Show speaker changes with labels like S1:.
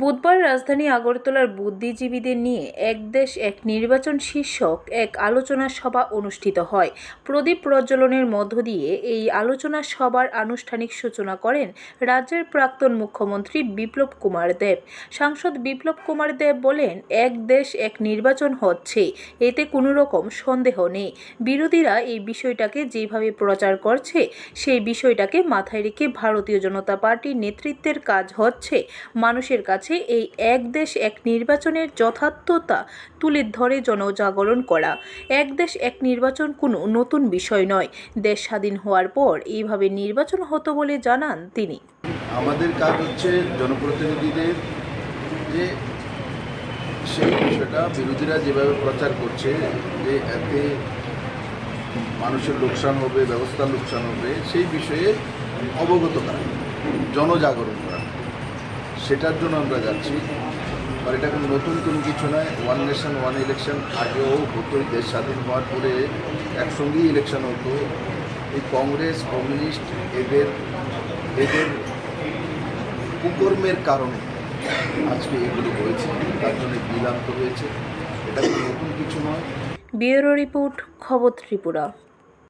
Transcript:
S1: বুধবার রাজধানী আগরতলার বুদ্ধিজীবীদের নিয়ে এক দেশ, এক নির্বাচন শীর্ষক এক আলোচনা সভা অনুষ্ঠিত হয়। প্রদীপ প্রজ্বলনের মধ্য দিয়ে এই আলোচনা সভার আনুষ্ঠানিক সূচনা করেন রাজ্যের প্রাক্তন মুখ্যমন্ত্রী বিপ্লব কুমার দেব। সাংসদ বিপ্লব কুমার দেব বলেন, এক দেশ, এক নির্বাচন হচ্ছে, এতে কোনো রকম সন্দেহ নেই। বিরোধীরা এই বিষয়টাকে যেভাবে প্রচার করছে, সেই বিষয়টাকে মাথায় রেখে ভারতীয় জনতা পার্টির নেতৃত্বের কাজ হচ্ছে, মানুষের কাছে এই এক দেশ এক নির্বাচনের যথার্থতা তুলে ধরে জনজাগরণ করা। এক দেশ এক নির্বাচন কোনো নতুন বিষয় নয়। দেশ স্বাধীন হওয়ার পর এইভাবে নির্বাচন হতো বলে জানান তিনি।
S2: আমাদের কাজ হচ্ছে জনপ্রতিনিধিদের যে সেই বিষয়টা বিরোধীরা যেভাবে প্রচার করছে, যে এতে মানুষের লোকসান হবে, ব্যবস্থার লোকসান হবে, সেই বিষয়ে অবগত করা, জনজাগরণ করা। সেটার জন্য আমরা যাচ্ছি। আর এটা কোনো নতুন কোনো কিছু নয়। ওয়ান নেশন ওয়ান ইলেকশন আগেও হতোই দেশ স্বাধীন হওয়ার পরে একসঙ্গেই ইলেকশন হতো। এই কংগ্রেস, কমিউনিস্ট, এদের এদের কুকর্মের কারণে আজকে এগুলো হয়েছে। তার জন্য বিলম্ব হয়েছে। এটা কোনো নতুন কিছু নয়।
S1: ব্যুরো রিপোর্ট, খবর ত্রিপুরা।